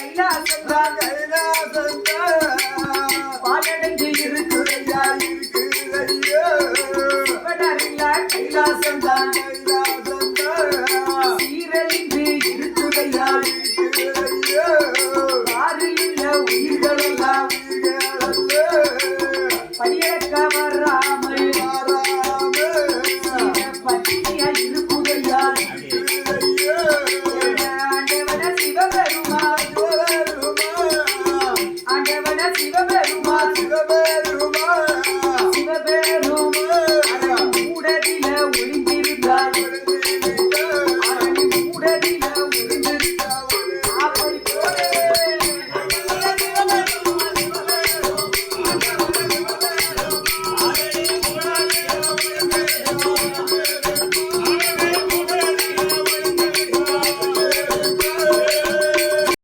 கைலாசந்தா கைலாசந்தா பாலடைஞ்சு இருக்குதையா இருக்குதையோ சிவனறியா கைலாசந்தா கைலாசந்தா சீரழிந்து இருக்குதையா இருக்குதையோ பாரில் உயிர்களெல்லாம் உயிர்களெல்லாம். பணியக்க வர்றாம minha filha veio